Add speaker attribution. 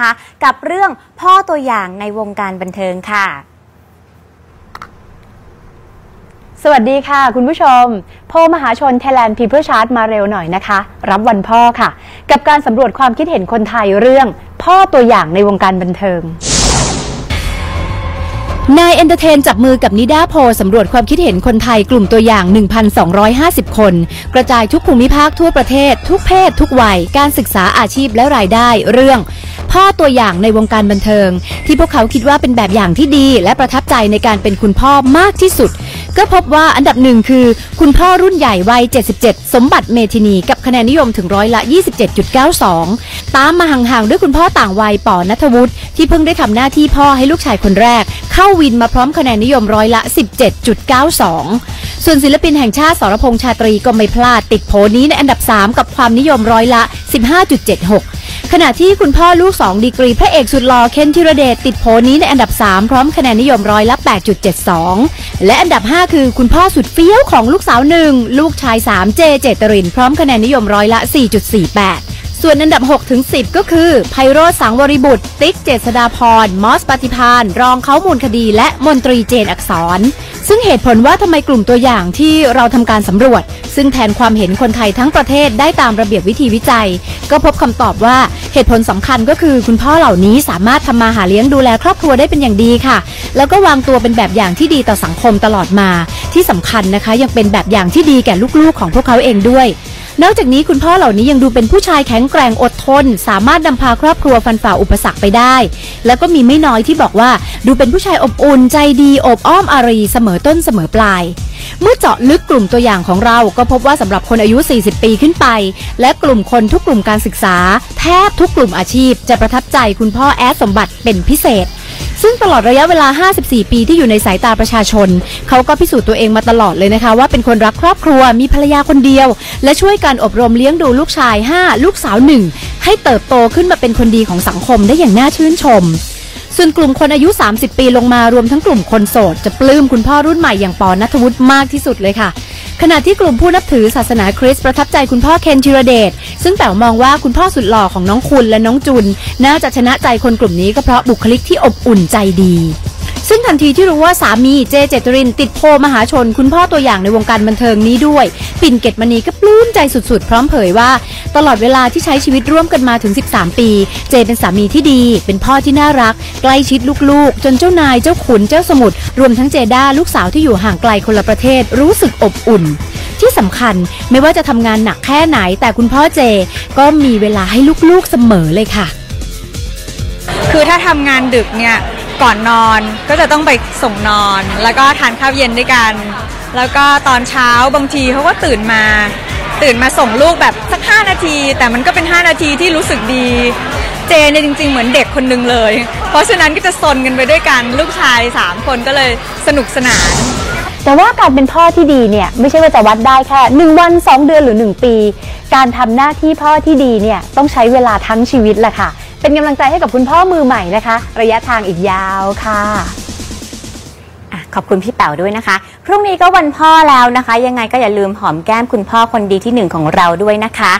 Speaker 1: นะคะ กับเรื่องพ่อตัวอย่างในวงการบันเทิงค่ะ
Speaker 2: สวัสดีค่ะ คุณผู้ชมโพลมหาชน Thailand People Chart มาเร็วหน่อยนะคะ รับวันพ่อค่ะ กับการสำรวจความคิดเห็นคนไทยเรื่อง พ่อตัวอย่างในวงการบันเทิงนายเอนเตอร์เทนจับมือกับนิด้าโพลสำรวจความคิดเห็นคนไทยกลุ่มตัวอย่าง 1,250 คน กระจายทุกภูมิภาคทั่วประเทศ ทุกเพศ ทุกวัย การศึกษาอาชีพและรายได้ เรื่อง พ่อตัวอย่างในวงการบันเทิง ที่พวกเขาคิดว่าเป็นแบบอย่างที่ดีและประทับใจในการเป็นคุณพ่อมากที่สุด ก็พบว่าอันดับหนึ่งคือ คุณพ่อรุ่นใหญ่วัย 77 สมบัติเมธินีกับคะแนนนิยมถึงร้อยละ 27.92 ตามมาห่างๆด้วยคุณพ่อต่างวัยปอนัทวุฒิที่เพิ่งได้ทำหน้าที่พ่อให้ลูกชายคนแรก เข้าวินมาพร้อมคะแนนนิยมร้อยละ 17.92 ส่วนศิลปินแห่งชาติสรพงษ์ชาตรีก็ไม่พลาดติดโผนี้ในอันดับ 3 กับความนิยมร้อยละ 15.76 ขณะที่คุณพ่อลูก 2 ดีกรีพระเอกสุดหล่อเคนธีรเดชติดโผนี้ในอันดับ 3 พร้อมคะแนนนิยมร้อยละ 8.72 และอันดับ 5 คือคุณพ่อสุดเฟี้ยวของลูกสาวหนึ่งลูกชาย 3 เจเจตริน พร้อมคะแนนนิยมร้อยละ 4.48ส่วนอันดับ 6 ถึง 10 ก็คือ ไพโรธสังวริบุตร ติ๊กเจษดาพร มอสปฏิพาน รองเขามูลคดี และมนตรีเจนอักษร ซึ่งเหตุผลว่าทำไมกลุ่มตัวอย่างที่เราทำการสำรวจ ซึ่งแทนความเห็นคนไทยทั้งประเทศได้ตามระเบียบวิธีวิจัย ก็พบคำตอบว่าเหตุผลสำคัญก็คือคุณพ่อเหล่านี้สามารถทำมาหาเลี้ยงดูแลครอบครัวได้เป็นอย่างดีค่ะ แล้วก็วางตัวเป็นแบบอย่างที่ดีต่อสังคมตลอดมา ที่สำคัญนะคะยังเป็นแบบอย่างที่ดีแก่ลูกๆ ของพวกเขาเองด้วย นอกจากนี้คุณพ่อเหล่านี้ยังดูเป็นผู้ชายแข็งแกร่งอดทน สามารถนำพาครอบครัวฟันฝ่าอุปสรรคไปได้ แล้วก็มีไม่น้อยที่บอกว่าดูเป็นผู้ชายอบอุ่นใจดีอบอ้อมอารีเสมอต้นเสมอปลาย เมื่อเจาะลึกกลุ่มตัวอย่างของเราก็พบว่าสำหรับคนอายุ 40 ปีขึ้นไป และกลุ่มคนทุกกลุ่มการศึกษา แทบทุกกลุ่มอาชีพ จะประทับใจคุณพ่อแอดสมบัติเป็นพิเศษ ซึ่งตลอดระยะเวลา 54 ปีที่อยู่ในสายตาประชาชน เขาก็พิสูจน์ตัวเองมาตลอดเลยนะคะ ว่าเป็นคนรักครอบครัวมีภรรยาคนเดียว และช่วยการอบรมเลี้ยงดูลูกชาย 5 ลูกสาว 1 ให้เติบโตขึ้นมาเป็นคนดีของสังคมได้อย่างน่าชื่นชม ส่วนกลุ่มคนอายุ 30 ปีลงมารวมทั้งกลุ่มคนโสด จะปลื้มคุณพ่อรุ่นใหม่อย่างปอนัทวุฒิมากที่สุดเลยค่ะ ขณะที่กลุ่มผู้นับถือศาสนาคริสต์ประทับใจคุณพ่อเคนธีรเดชซึ่งแป๋วมองว่าคุณพ่อสุดหล่อของน้องคุณและน้องจุน น่าจะชนะใจคนกลุ่มนี้ก็เพราะบุคลิกที่อบอุ่นใจดี ทันทีที่รู้ว่าสามีเจเจตริน ติดโพมหาชน คุณพ่อตัวอย่างในวงการบันเทิงนี้ด้วย ปิ่นเกตมณีก็ปลื้มใจสุดๆ พร้อมเผยว่า ตลอดเวลาที่ใช้ชีวิตร่วมกันมาถึง 13 ปี เจเป็นสามีที่ดี เป็นพ่อที่น่ารัก ใกล้ชิดลูกๆ จนเจ้านายเจ้าขุนเจ้าสมุทรรวมทั้งเจด้าลูกสาวที่อยู่ห่างไกลคนละประเทศรู้สึกอบอุ่นที่สำคัญไม่ว่าจะทำงานหนักแค่ไหน แต่คุณพ่อเจ ก็มีเวลาให้ลูกๆเสมอเลยค่ะ
Speaker 3: คือถ้าทำงานดึกเนี่ย ก่อนนอนก็จะต้องไปส่งนอน แล้วก็ทานข้าวเย็นด้วยกัน แล้วก็ตอนเช้าบางทีเขาก็ตื่นมา ตื่นมาส่งลูกแบบสัก 5 นาที แต่มันก็เป็น 5 นาทีที่รู้สึกดี เจเนี่ยจริง ๆ เหมือนเด็กคนหนึงเลย เพราะฉะนั้นก็จะซนกันไปด้วยกันลูกชาย 3 คนก็เลยสนุกสนาน
Speaker 2: แต่ว่าการเป็นพ่อที่ดีเนี่ยไม่ใช่ว่าจะวัดได้แค่ 1 วัน 2 เดือนหรือ 1 ปี การทำหน้าที่พ่อที่ดีเนี่ยต้องใช้เวลาทั้งชีวิตแหละค่ะ เป็นกำลังใจให้กับคุณพ่อมือใหม่นะคะ ระยะทางอีกยาวค่ะ
Speaker 1: อะ ขอบคุณพี่แป๋วด้วยนะคะ พรุ่งนี้ก็วันพ่อแล้วนะคะ ยังไงก็อย่าลืมหอมแก้มคุณพ่อคนดีที่หนึ่งของเราด้วยนะคะ